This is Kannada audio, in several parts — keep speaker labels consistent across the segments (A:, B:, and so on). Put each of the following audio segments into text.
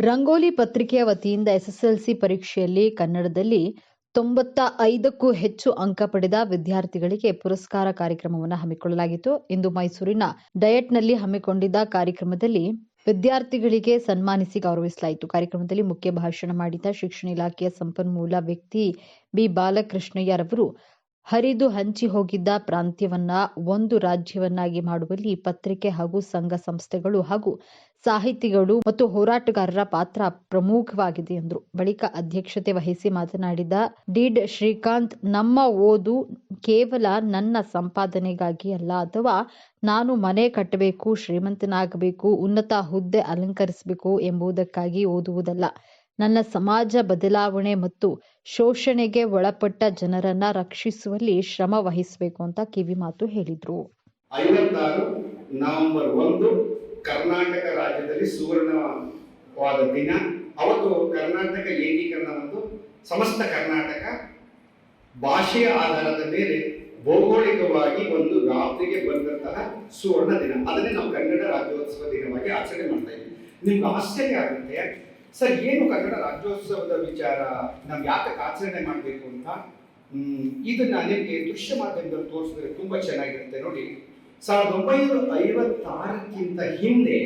A: ರಂಗೋಲಿ ಪತ್ರಿಕೆಯ ವತಿಯಿಂದ ಎಸ್ಎಸ್ಎಲ್ಸಿ ಪರೀಕ್ಷೆಯಲ್ಲಿ ಕನ್ನಡದಲ್ಲಿ ತೊಂಬತ್ತ ಐದಕ್ಕೂ ಹೆಚ್ಚು ಅಂಕ ಪಡೆದ ವಿದ್ಯಾರ್ಥಿಗಳಿಗೆ ಪುರಸ್ಕಾರ ಕಾರ್ಯಕ್ರಮವನ್ನು ಹಮ್ಮಿಕೊಳ್ಳಲಾಗಿತ್ತು. ಇಂದು ಮೈಸೂರಿನ ಡಯಟ್ನಲ್ಲಿ ಹಮ್ಮಿಕೊಂಡಿದ್ದ ಕಾರ್ಯಕ್ರಮದಲ್ಲಿ ವಿದ್ಯಾರ್ಥಿಗಳಿಗೆ ಸನ್ಮಾನಿಸಿ ಗೌರವಿಸಲಾಯಿತು. ಕಾರ್ಯಕ್ರಮದಲ್ಲಿ ಮುಖ್ಯ ಭಾಷಣ ಮಾಡಿದ ಶಿಕ್ಷಣ ಇಲಾಖೆಯ ಸಂಪನ್ಮೂಲ ವ್ಯಕ್ತಿ ಬಿ. ಬಾಲಕೃಷ್ಣಯ್ಯರವರು ಹರಿದು ಹಂಚಿ ಹೋಗಿದ್ದ ಪ್ರಾಂತ್ಯವನ್ನ ಒಂದು ರಾಜ್ಯವನ್ನಾಗಿ ಮಾಡುವಲ್ಲಿ ಪತ್ರಿಕೆ ಹಾಗೂ ಸಂಘ ಸಂಸ್ಥೆಗಳು ಹಾಗೂ ಸಾಹಿತಿಗಳು ಮತ್ತು ಹೋರಾಟಗಾರರ ಪಾತ್ರ ಪ್ರಮುಖವಾಗಿದೆ ಎಂದರು. ಬಳಿಕ ಅಧ್ಯಕ್ಷತೆ ವಹಿಸಿ ಮಾತನಾಡಿದ ಡಿಡ್ ಶ್ರೀಕಾಂತ್, ನಮ್ಮ ಓದು ಕೇವಲ ನನ್ನ ಸಂಪಾದನೆಗಾಗಿ ಅಲ್ಲ, ಅಥವಾ ನಾನು ಮನೆ ಕಟ್ಟಬೇಕು, ಶ್ರೀಮಂತನಾಗಬೇಕು, ಉನ್ನತ ಹುದ್ದೆ ಅಲಂಕರಿಸಬೇಕು ಎಂಬುದಕ್ಕಾಗಿ ಓದುವುದಲ್ಲ. ನನ್ನ ಸಮಾಜ ಬದಲಾವಣೆ ಮತ್ತು ಶೋಷಣೆಗೆ ಒಳಪಟ್ಟ ಜನರನ್ನ ರಕ್ಷಿಸುವಲ್ಲಿ ಶ್ರಮ ವಹಿಸಬೇಕು ಅಂತ ಕಿವಿಮಾತು ಹೇಳಿದ್ರು.
B: ಐವತ್ತಾರು ನವೆಂಬರ್ ಒಂದು ಕರ್ನಾಟಕ ರಾಜ್ಯದಲ್ಲಿ ಸುವರ್ಣವಾದ ದಿನ. ಅವತ್ತು ಕರ್ನಾಟಕ ಏಕೀಕರಣ ಒಂದು ಸಮಸ್ತ ಕರ್ನಾಟಕ ಭಾಷೆಯ ಆಧಾರದ ಮೇಲೆ ಭೌಗೋಳಿಕವಾಗಿ ಒಂದು ವ್ಯಾಪ್ತಿಗೆ ಬಂದಂತಹ ಸುವರ್ಣ ದಿನ. ಅದನ್ನೇ ನಾವು ಕನ್ನಡ ರಾಜ್ಯೋತ್ಸವ ದಿನವಾಗಿ ಆಚರಣೆ ಮಾಡ್ತಾ ಇದ್ದೀವಿ. ನಿಮ್ಗೆ ಆಶ್ಚರ್ಯ ಆಗುತ್ತೆ. ಸರ್, ಏನು ಕನ್ನಡ ರಾಜ್ಯೋತ್ಸವದ ವಿಚಾರ? ನಾವು ಯಾತಕ್ಕೆ ಆಚರಣೆ ಮಾಡಬೇಕು ಅಂತ? ಇದನ್ನ ನಿಮಗೆ ದೃಶ್ಯ ಮಾಧ್ಯಮದಲ್ಲಿ ತೋರಿಸಿದ್ರೆ ತುಂಬಾ ಚೆನ್ನಾಗಿರುತ್ತೆ. ನೋಡಿ, ಸಾವಿರದ ಒಂಬೈನೂರ ಐವತ್ತಾರಕ್ಕಿಂತ ಹಿಂದೆ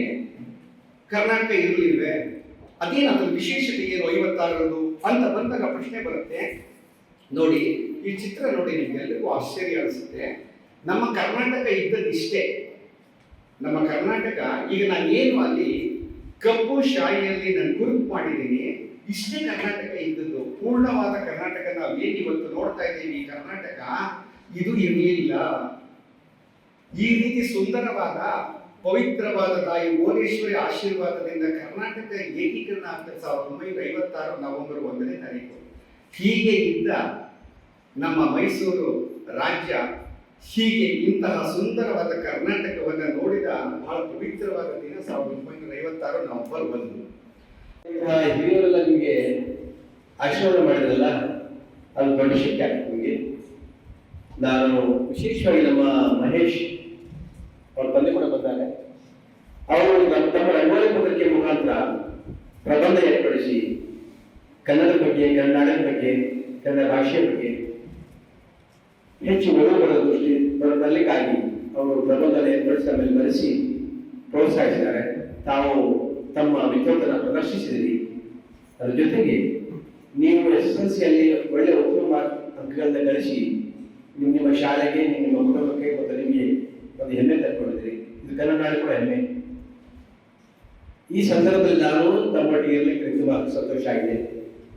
B: ಕರ್ನಾಟಕ ಇರಲಿಲ್ವೇ? ಅದೇನು ಅದ್ರ ವಿಶೇಷತೆ ಏನು ಐವತ್ತಾರರದು ಅಂತ ಬಂದಾಗ ಪ್ರಶ್ನೆ ಬರುತ್ತೆ. ನೋಡಿ, ಈ ಚಿತ್ರ ನೋಡಿ ನಿಮ್ಗೆಲ್ಲರಿಗೂ ಆಶ್ಚರ್ಯ ಅನಿಸುತ್ತೆ. ನಮ್ಮ ಕರ್ನಾಟಕ ಇದ್ದದಿಷ್ಟೇ ನಮ್ಮ ಕರ್ನಾಟಕ, ಈಗ ನಾನು ಏನು ಅಲ್ಲಿ ಕಪ್ಪು ಶಾಯಿಯಲ್ಲಿ ನಾನು ಗುರುತು ಮಾಡಿದ್ದೀನಿ. ಇಷ್ಟೇ ಕರ್ನಾಟಕ ಇದ್ದದ್ದು. ಪೂರ್ಣವಾದ ಕರ್ನಾಟಕ ನಾವು ಏನು ಇವತ್ತು ನೋಡ್ತಾ ಇದ್ದೀವಿ ಕರ್ನಾಟಕ? ಇದು ಇರಲಿಲ್ಲ. ಈ ರೀತಿ ಸುಂದರವಾದ, ಪವಿತ್ರವಾದ ತಾಯಿ ಭುವನೇಶ್ವರಿ ಆಶೀರ್ವಾದದಿಂದ ಕರ್ನಾಟಕ ಏಕೀಕರಣ ಆಗ್ತದೆ. ಸಾವಿರದ ಒಂಬೈನೂರ ಐವತ್ತಾರು ನವೆಂಬರ್ ಒಂದನೇ ತಾರೀಕು. ಹೀಗೆ ಇದ್ದ ನಮ್ಮ ಮೈಸೂರು ರಾಜ್ಯ ಹೀಗೆ ಇಂತಹ ಸುಂದರವಾದ ಕರ್ನಾಟಕವನ್ನು ನೋಡಿದ ಬಹಳ ಪವಿತ್ರವಾದ ದಿನ ಸಾವಿರದ ಒಂಬೈನೂರ ಐವತ್ತಾರು ನವೆಂಬರ್ ಒಂದು.
C: ಹಿರಿಯರೆಲ್ಲ ನಿಮಗೆ ಆಶೀರ್ವಾದ ಮಾಡಿದ್ರಲ್ಲ, ಅದು ದೊಡ್ಡ ಶಕ್ತಿ ಆಗ್ತದೆ ನಿಮಗೆ. ನಾನು ವಿಶೇಷವಾಗಿ ನಮ್ಮ ಮಹೇಶ್ ಅವ್ರ ತಂದೆ ಕೂಡ ಬಂದಾಗ ಅವರು ತಮ್ಮ ರಂಗೋಲಿ ಪತ್ರಿಕೆ ಮುಖಾಂತರ ಪ್ರಬಂಧ ಏರ್ಪಡಿಸಿ ಕನ್ನಡದ ಬಗ್ಗೆ ಕನ್ನಡದ ಬಗ್ಗೆ, ಕನ್ನಡ ಭಾಷೆಯ ಬಗ್ಗೆ ಹೆಚ್ಚು ಒಲವು ದೃಷ್ಟಿ ಬರ- ಬರಲಿಕ್ಕಾಗಿ ಅವರು ಪ್ರಬಂಧನೆ ಏರ್ಪಡಿಸಿ ಆಮೇಲೆ ಬರೆಸಿ ಪ್ರೋತ್ಸಾಹಿಸಿದ್ದಾರೆ. ತಾವು ತಮ್ಮ ವಿದ್ವತ್ತನ್ನು ಪ್ರದರ್ಶಿಸಿದಿರಿ. ಅದರ ಜೊತೆಗೆ ನೀವು ಎಸ್ ಎಲ್ ಸಿಯಲ್ಲಿ ಒಳ್ಳೆ ಉತ್ತಮ ಮಾರ್ಕ್ ಅಂಕಗಳನ್ನ ಗಳಿಸಿ ನಿಮ್ಮ ನಿಮ್ಮ ಶಾಲೆಗೆ ನಿಮ್ಮ ನಿಮ್ಮ ಕುಟುಂಬಕ್ಕೆ ಮತ್ತು ನಿಮಗೆ ಒಂದು ಹೆಮ್ಮೆ ತರ್ಕೊಂಡಿದ್ದೀರಿ ಇದು ಕನ್ನಡ ಕೂಡ ಹೆಮ್ಮೆ. ಈ ಸಂದರ್ಭದಲ್ಲಿ ನಾನು ತಮ್ಮೊಟ್ಟಿಗೆ ಇರಲಿಕ್ಕೆ ತುಂಬ ಸಂತೋಷ ಆಗಿದೆ.